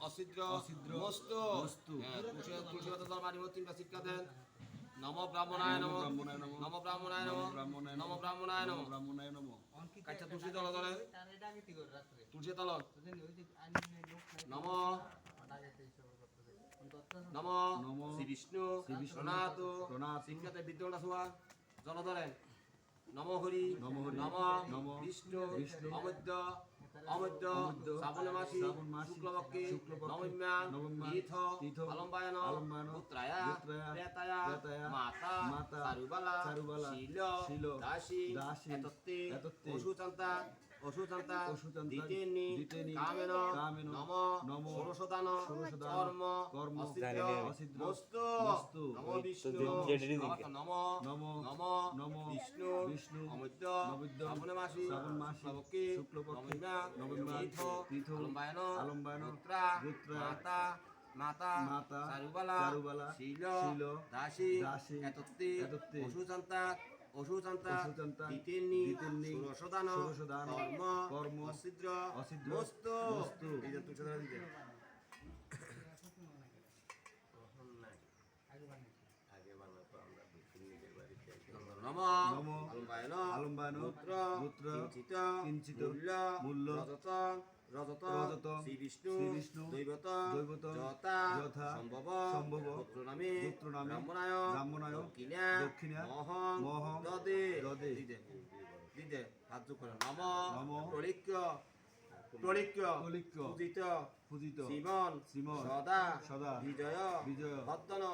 অছিদ্র, মস্ত। মস্তু। হ্যাঁ, তুলসী পাতা মাটি তিনটা শিক্ষা দেন। নম ব্রাহ্মণায় নম। নমঃ। ব্রাহ্মণায় নম। নম ব্রাহ্মণায় নম। ব্রাহ্মণায় নমঃ। কাচ্চা তুলসী তল ধরে। তুলসী তল। নম। নম। নম। শ্রী বিষ্ণু। শ্রী বিষ্ণু। প্রণাত। প্রণাত। শিক্ষাতে বিদ্যমান সোয়া জল ধরেন নম হরি। নম হরি। নম। নম। বিষ্ণু। বিষ্ণু। অমদ্য অমদ্য শ্রাবণ মাসি শুক্লপক্ষে নবম্যা তীর্থ অলম্বায়ন পুত্রায়া প্রেতায়া মাতা শীল দাসী এতত্তে অসুচান্তা দ্বিতীয়নি কামেন নম নম ষোড়শদান কর্ম কর্ম মস্তু নম বিষ্ণু নম নম নম নম বিষ্ণু বিষ্ণু অমৃত শ্রাবণ মাসি শ্রাবণ তীর্থ তীর্থ মাতা মাতা মাতা চারুবালা চারুবালা শীল শীল দাসী দাসী এতত্তে এতত্তে অসুচান্তা অসুচান্তা দ্বিতীয়নি ষোড়শদান কর্ম কর্ম অসিদ্র অছিদ্র মস্তু মস্তু। এই যে ধরে দিতে অলম্বায়ন পুত্র কিঞ্চিত মূল্য রজত রজত রজত শ্রী বিষ্ণু বিষ্ণু দৈবত দৈবত যথা যথা সম্ভব সম্ভব পুত্র নামে পুত্র নামে ব্রাহ্মণায় ব্রাহ্মণায় দক্ষিণা দক্ষিণা মহং মহং দদে দদে দিদে দিদে হাত যোগ করে নম নম প্রলিক্য প্রলিক্য প্রলিক্য পূজিত পূজিত শ্রীমন শ্রীমন সদা সদা বিজয় বিজয়। ভদ্দন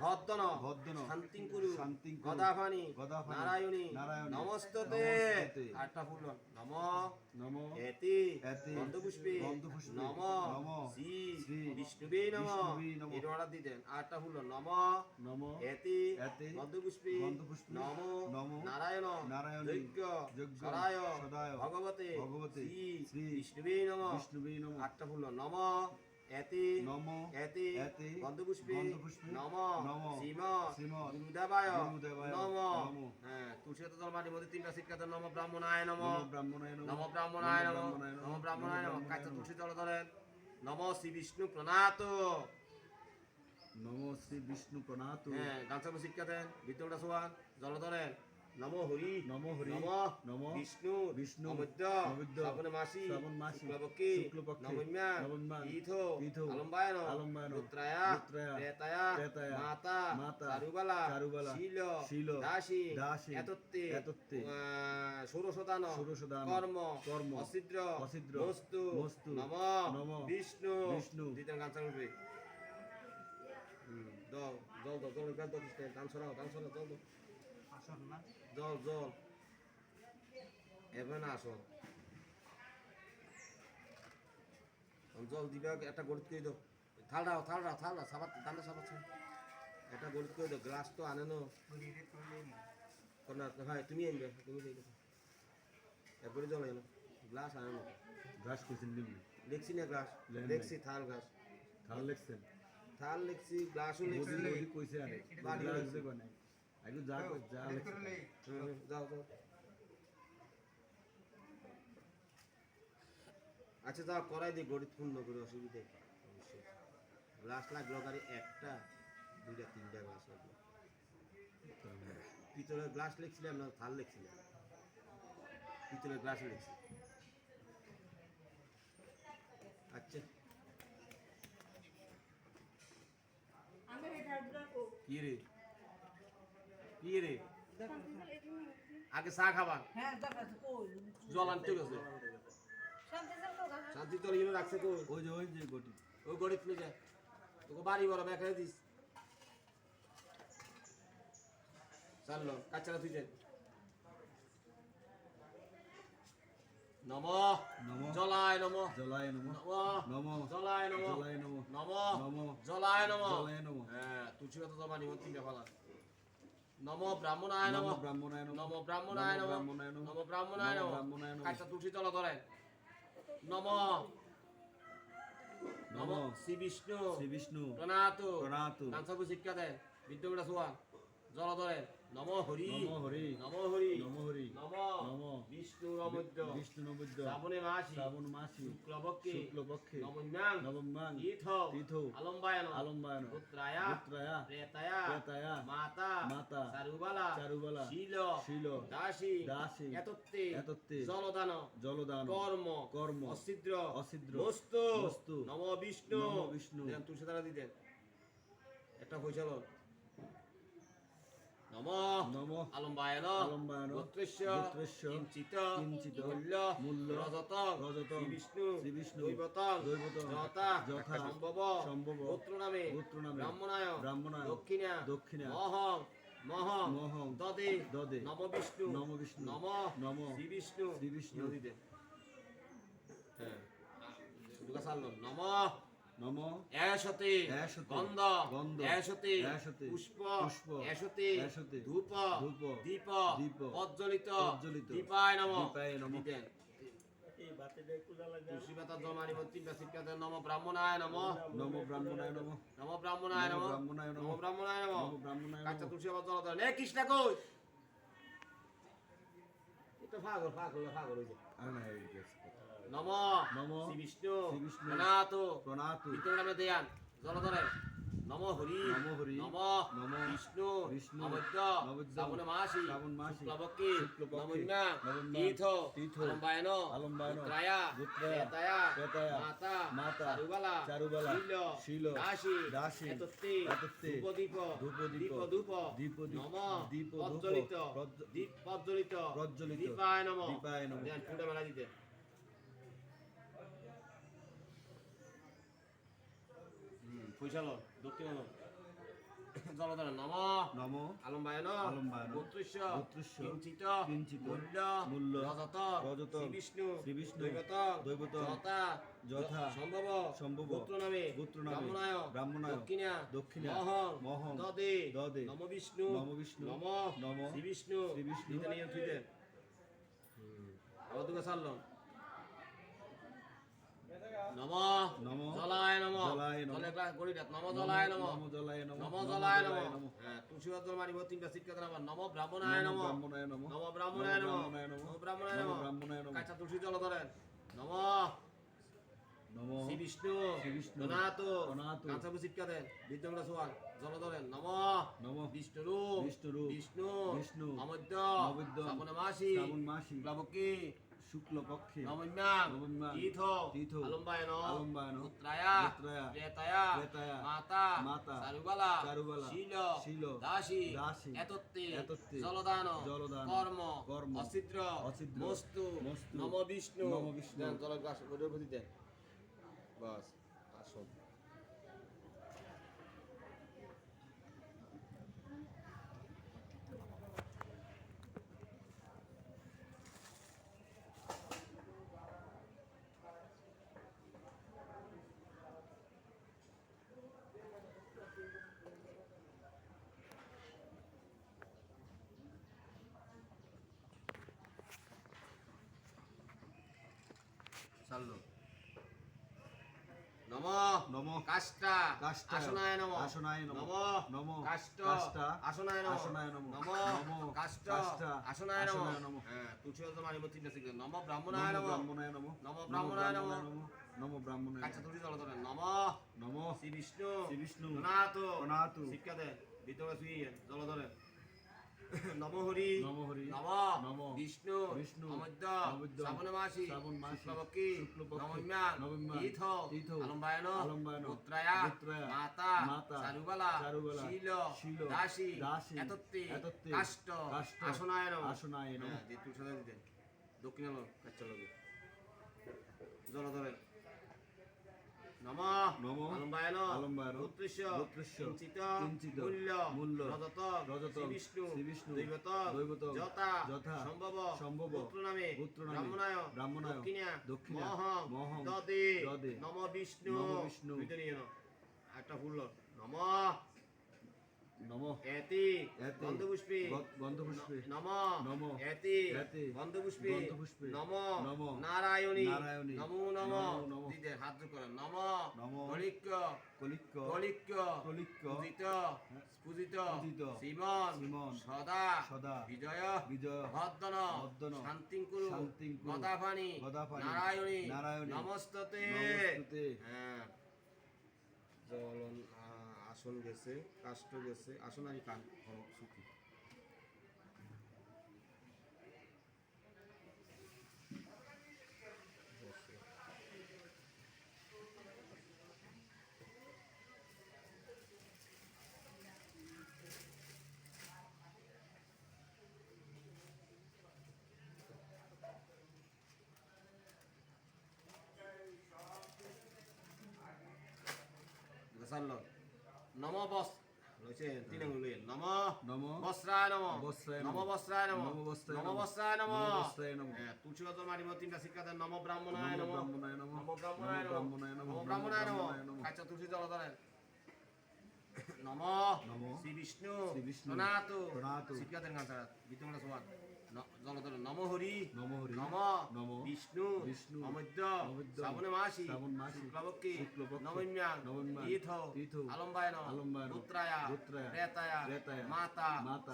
ভদ্দন ভদ্দন শান্তিঙ্কুরু শান্তিঙ্কুরু গদাফানি গদাফানি নারায়ণী নারায়ণী নমস্ততে। নমস্তুতে। আটটা ফুল নম নম এতি এতি গন্ধপুষ্পে গন্ধপুষ্পে নম নম শ্রী শ্রী বিষ্ণুবে নম। বিষ্ণুবে নমঃ। এই অর্ডার দিতেন আটটা ফুল নম নম এতি এতি গন্ধপুষ্পে গন্ধপুষ্পে নম নম নারায়ণ নারায়ণী যজ্ঞ যজ্ঞ সদায় সদায় ভগবতে ভগবতে শ্রী শ্রী বিষ্ণুবে নম। বিষ্ণুবে নম। আটটা ফুল নম এতি নম এতি গন্ধপুষ্পে নম নম শ্রীম শ্রীম গুরুদেবায় নম। হ্যাঁ তুলসী তল মাটির মধ্যে তিনটা নম ব্রাহ্মণায় নম। ব্রাহ্মণায় নম ব্রাহ্মণায় নম নম ব্রাহ্মণায় নম। তুলসী তল ধরেন। নম শ্রী বিষ্ণু প্রণাত। নম শ্রী বিষ্ণু প্রণাত। হ্যাঁ গামছা শিক্ষা দেন বিদ্যুটা সোয়ান জল ধরেন। নম হরি নম হরি নম নম বিষ্ণু বিষ্ণু অমৃত অমৃত শ্রাবণ মাসি শ্রাবণ মাসি শুক্লপক্ষে শুক্লপক্ষে নবম্যা নবম্যা তীর্থ তীর্থ অলম্বায়ন অলম্বায়ন পুত্রায়া পুত্রায়া প্রেতায়া প্রেতায়া মাতা মাতা চারুবালা চারুবালা শীল শীল দাসী দাসী এতত্তে এতত্তে ষোড়শদান ষোড়শদান কর্ম কর্ম অসিদ্র অছিদ্র মস্তু মস্তু নম নম বিষ্ণু বিষ্ণু দিতেন গান চালবে জল জল দাও জল গান দাও গান ছড়াও গান ছড়াও জল দাও জল জল। এবার আসো। জল দিবে একটা গড়িত করে দাও। থাল দাও থাল দাও থাল দাও সাবাত দান্ডা সাবাত একটা গড়িত করে দাও গ্লাস তো আনে না। ভাই তুমি আনবে তুমি এরপরে জল এনো গ্লাস আনে না। ঘাস করছেন দেখছি না গ্লাস দেখছি থাল গ্লাস। তাহলে লিখছেন? থাল লিখছি গ্লাসও লিখছি। কইছে আরে। বাড়ি আগে যা কই- যা হুম, হুম, যাও যাও। আচ্ছা যাও করাই দিই গরিব পূর্ণ করে অসুবিধে অবশ্যই। গ্লাস লাগল গাড়ি একটা দুইটা তিনটা গ্লাস লাগল। পিতলের গ্লাস লিখছিলাম না থাল লিখছিলাম। পিতলের গ্লাস লিখছি। আচ্ছা। কি রে? কি রে? আগে চা খাবা। জল আনতে গেছে। শান্তি তোর ইনো রাখছে তো ওই যে ওই যে গটি। ওই গরিব নিয়ে যায় তোকে বাড়ি বড় ব্যাগ রেখে দিস। চাললো কাচ্চারা তুই যাই নম। নম। জলায় নম। জলায় নম। নম। নম। জলায় নম। জলায় নম। নম। নম। জলায় নম। জলায় নম। হ্যাঁ তুলসী কথা জমা নিব তিনটা ফালা নম ব্রাহ্মণায় নম ব্রাহ্মণায় নম। ব্রাহ্মণায় নম নম। ব্রাহ্মণায় নম। কাচ্চা তুলসী তল ধরে নম। নম। শ্রী বিষ্ণু। শ্রী বিষ্ণু। প্রণাতু। প্রণাত। শিক্ষা দেয়। বিদ্যুটা সোয়া জল ধরে নম হরি। নম হরি। নম হরি। নম হরি। নম। নম। বিষ্ণু নমদ্য বিষ্ণু নবদ্য। শ্রাবণে মাসি। শ্রাবণ মাসি। শুক্লপক্ষে। শুক্লপক্ষে। নবম্যাং। নবম্যাং। তীর্থ। তীর্থ। আলম্বায়ন। আলম্বায়ন। পুত্রায়া পুত্রায়া প্রেতায়া। প্রেতায়া। মাতা। মাতা। চারুবালা। চারুবালা। শীল। শীল। দাসী। দাসী। এতত্তে। এতত্তে। জলদান। জলদান। কর্ম। কর্ম। অসিদ্র। অসিদ্র। বস্তু বস্তু নম বিষ্ণু। নম বিষ্ণু। তুলসী দ্বারা দিতেন একটা লন নম। নম। আলম্বায়ন। আলম্বায়ন। গোত্রেশ্য। গোত্রেশ্য। কিঞ্চিত। কিঞ্চিত। মূল্য। মূল্য। রজত। রজতং। বিষ্ণু শ্রী বিষ্ণু। দৈবতং। দৈবতং। যথা। যথা। সম্ভব। সম্ভব। গোত্র নামে গোত্র নামে ব্রাহ্মণায়। ব্রাহ্মণায়। দক্ষিণা। দক্ষিণা। মহং। মহং। মহং। দদে দদে নম বিষ্ণু নম। বিষ্ণু নম। নম শ্রী বিষ্ণু শ্রী বিষ্ণু। নদীতে হ্যাঁ নম। নম। এষতে এষতে গন্ধ। গন্ধ। এষতে এষতে পুষ্প। পুষ্প। এষতে এষতে ধূপ। ধূপ। দীপ। দীপ। প্রজ্বলিত। প্রজ্বলিত। দীপায় নম। দীপায় নমঃ। নম ব্রাহ্মণায় নম। নম ব্রাহ্মণায় নম। নম ব্রাহ্মণায় নম নম। ব্রাহ্মণায় নম। নম ব্রাহ্মণায় নম। নম ব্রাহ্মণায় কাঁচা তুলসী জল দেন কৃষ্ণ কই? এটা ফাগল ফাগল ফাগল। নম। নম। শ্রী বিষ্ণু। শ্রী বিষ্ণু। প্রণাত। প্রণাতু। ভিতরে নামে দেয়ান। জল ধরেন নম হরি। নম হরি। নম। নম। বিষ্ণু। বিষ্ণু। নমদ্য নমদ্য শ্রাবণ মাসি। শ্রাবণ মাসি। শুক্লপক্ষে। শুক্লপক্ষে। নমন্যা তীর্থ। তীর্থ। আলম্বায়ন। আলম্বায়ন। পুত্রায়া পুত্রায়া প্রেতায়া প্রেতায়া মাতা। মাতা। চারুবালা। চারুবালা। শীল। শীল। দাসী। দাসী। এতত্তে। এতত্তে। ধূপদীপ। ধূপদীপ। ধূপ দীপ দীপ নম। দীপ প্রজ্বলিত। দীপ প্রজ্বলিত। প্রজ্বলিত। দীপায় নম। দীপায় নমঃ। দেন মেলা দিতে। পয়সা লো দক্ষিণ লো জলধর নম। নম। কিঞ্চিত। কিঞ্চিত। মূল্য। মূল্য। রজত রজত বিষ্ণু শ্রী বিষ্ণু দৈবত দৈবত যথা যথা সম্ভব। সম্ভব। গোত্র নামে গোত্র নামে ব্রাহ্মণায়। ব্রাহ্মণায়। দক্ষিণা। দক্ষিণা। মহং। মহং। দদে। দদে। নম বিষ্ণু। নম বিষ্ণু। নম। নম। শ্রী বিষ্ণু শ্রী বিষ্ণু দিতে নিয়ে থুইতে আবার তোকে সারলাম নম নম জলায় নম জলায় নমঃ। জলে গ্লাস গড়ি দেখ নম জলায় নম নম জলায় নম নম জলায় নম হ্যাঁ তুলসী পত্র মারিব তিনটা সিটকা দেন নম ব্রাহ্মণায় নম ব্রাহ্মণায় নম নম ব্রাহ্মণায় নম নম ব্রাহ্মণায় নম নম ব্রাহ্মণায় নমঃ। কাঁচা তুলসী জল ধরেন নম নম শ্রী বিষ্ণু শ্রী বিষ্ণু প্রণাত প্রণাত কাঁচা সিটকা দেন বিদ্যমরা সোয়াল জল ধরেন নম নম বিষ্ণুরূ বিষ্ণুরূপ, বিষ্ণু বিষ্ণু, অমদ্য শ্রাবণ মাসি শ্রাবণ মাসি প্লাবকী শুক্ল পক্ষে নবম্যাং নবম্যাং, তীর্থ তীর্থ, আলম্বায়ন আলম্বায়ন, পুত্রায়া পুত্রায়া, প্রেতায়া প্রেতায়া, মাতা মাতা, চারুবালা চারুবালা, শীল শীল, দাসী দাসী, এতত্তে এতত্তে, জলদান জলদান, কর্ম কর্ম, অছিদ্র অছিদ্র, মস্তু মস্তু, নম বিষ্ণু নম বিষ্ণু। দেন জল গ্লাস ওদের প্রতি দেন বাস। চাললো। নম নম। কাষ্টা। কাষ্টা, আসনায় নম। আসনায় নমঃ। নম কাষ্ট। আসনায় নম। আসনায় নমঃ। নম কাষ্ট। আসনায় নম। হ্যাঁ তুলসী পত্র মারিব তিনটা শিখলেন নম ব্রাহ্মণায় নম। ব্রাহ্মণায় নম। নম ব্রাহ্মণায় নম। নম। ব্রাহ্মণায় কাঁচা তুলসী জল ধরেন নম। নম। শ্রী বিষ্ণু। শ্রী বিষ্ণু, প্রণাত প্রণাত, শিক্ষা দেন ভিতরে শুয়ে জল ধরেন নম হরি নম হরি, নম নম বিষ্ণু বিষ্ণু, অমদ্য শ্রাবণ মাসি শ্রাবণ মাসি, শুক্লপক্ষী নবম্যাং নবম্যাং, তীর্থ তীর্থ, আলম্বায়ন আলম্বায়ন, পুত্রায়া পুত্রায়া, মাতা মাতা, চারুবালা চারুবালা, শীল শীল, দাসী দাসী, এতত্তে এতত্তে, কাষ্ট কাষ্ট, আসনায়ন। আসনায়ন। হ্যাঁ দিতেন নম। নম। আলম্বায়ন আলম্বায়ন, কিঞ্চিত কিঞ্চিত, মূল্য। মূল্য, রজত। রজত, বিষ্ণু বিষ্ণু, দৈবত। দৈবত, যথা। যথা, সম্ভব। সম্ভব, পুত্র নামে পুত্র নামে, ব্রাহ্মণায়। ব্রাহ্মণায়, দক্ষিণা। দক্ষিণা, মহ মহং, দদে। দদে, নম বিষ্ণু। নম বিষ্ণু। একটা ফুল নম। এতি গন্ধপুষ্পে। গন্ধপুষ্পে। নম। নম। এতি গন্ধপুষ্পে। গন্ধপুষ্পে। নম। নম। নারায়ণী। নারায়ণী। নমো নম। দিদের হাত করেন। নম। নম। কলিক্য। কলিক্য। কলিক্য। কলিক্য। পূজিত। পূজিত শ্রীমন শ্রীমন সদা। সদা। বিজয়। বিজয়। ভদ্দন ভদ্দন শান্তিঙ্কুরু। শান্তিঙ্কুরু। গদাফানি গদাফানি নারায়ণী। নারায়ণী। নমস্ততে। নমস্তুতে। হ্যাঁ। আসন গেছে কাষ্ট গেছে আসন আর কান হলো সুখী গসাল্ল। নম বস। তিন আঙুল নম। নম। বস্ত্রায় নম। বস্ত্রায় নম। তুলসী মারিব তিনটা শিক্ষা নম ব্রাহ্মণায় নম। নম ব্রাহ্মণায় নমঃ। নম। ব্রাহ্মণায় নম। নম ব্রাহ্মণায় নমঃ। নম। নম ব্রাহ্মণায় নম। ব্রাহ্মণায় নমঃ। আচ্ছা তুলসী জল নম। নম। শ্রী বিষ্ণু। শ্রী বিষ্ণু। প্রণাতু প্রণাতু শিক্ষা দেন গান ছাড়া বিতমনা সমান জল নম হরি। নম হরি। নম। নম বিষ্ণু মাসি শ্রাবণ মাসি শুক্লপক্ষে নবম্যাং তীর্থ আলম্বায়ন আলম্বায়ন পুত্রায়া পুত্রায়া রেতায়া রেতায়া মাতা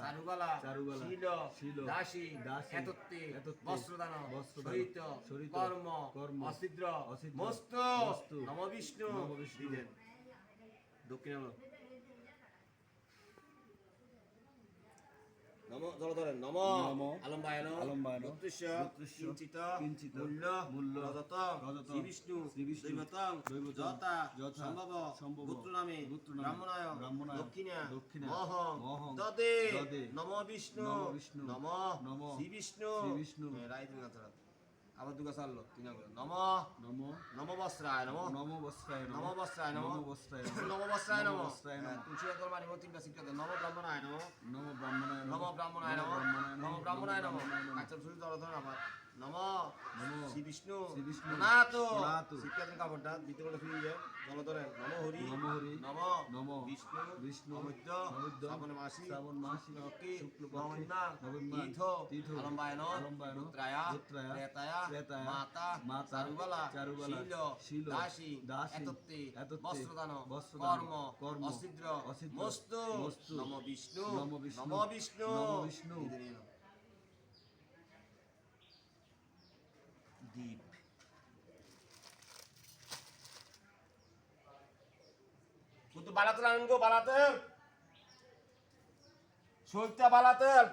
চারুবালা শীল দাসী দাসী এতত্তে বস্ত্রদান সহিত কর্ম অসিদ্র মস্তু নম বিষ্ণু নম হলো নম। আলম্বায়ন। আলম্বায়ন। কিঞ্চিত। কিঞ্চিত। মূল্য। মূল্য। রজত রজত বিষ্ণু। বিষ্ণু। দৈবতং যথা সম্ভব। সম্ভব। গোত্র নামে গোত্র নামে ব্রাহ্মণায় ব্রাহ্মণায় দক্ষিণা। দক্ষিণা। মহং। মহং। দদে দদে নম বিষ্ণু। বিষ্ণু। নম। নম। শ্রী বিষ্ণু। বিষ্ণু। রাই দিন আবার দুগা সারলো। তিন নম। নম। নম বস্ত্রায় নম। নম বস্ত্রায় নম। বস্ত্রায় নম। বস্ত্রায় নম। বস্ত্রায় নম বস্ত্রায় নমঃ। তুলসী দল মারি তিনটা নম ব্রাহ্মণায় নম নম ব্রাহ্মণায় নম ব্রাহ্মণায় নম নম ব্রাহ্মণায় নম। আচ্ছা শুরু দল ধর আবার নম। নম। শ্রী বিষ্ণু। শ্রী বিষ্ণু। প্রণাতু। প্রণাতু। শিক্ষা দেন কাপড়টা দ্বিতীয় করে ফিরে যায়। জল ধরে নম হরি। নম হরি। নম। নম। বিষ্ণু। বিষ্ণু। অমৃত অমৃত শ্রাবণ মাসি। শ্রাবণ মাসি। শুক্লপক্ষে। শুক্লপক্ষে। নবম্যাং নবম্যাং তীর্থ। তীর্থ। আলম্বায়ন আলম্বায়ন পুত্রায়া পুত্রায়া রেতায়া রেতায়া মাতা। মাতা। চারুবালা। চারুবালা। শীল। শীল। দাসী। দাসী। এতত্তে। এতত্তে। বস্ত্রদান। বস্ত্রদান। কর্ম। কর্ম। অসিদ্র অসিদ্র মস্তু। মস্তু। নম বিষ্ণু। নম বিষ্ণু। নম বিষ্ণু। নম বিষ্ণু। দ্বীপ কিন্তু বালাতেল আনগো বালাতেল সইতা বালাতেল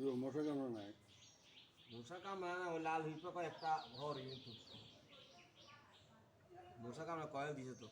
মশা কামড়া নাই মশা কামড়া না ওই লাল হিপা একটা ঘর ইউটিউব মশা কামড়া কয়েক দিছে তো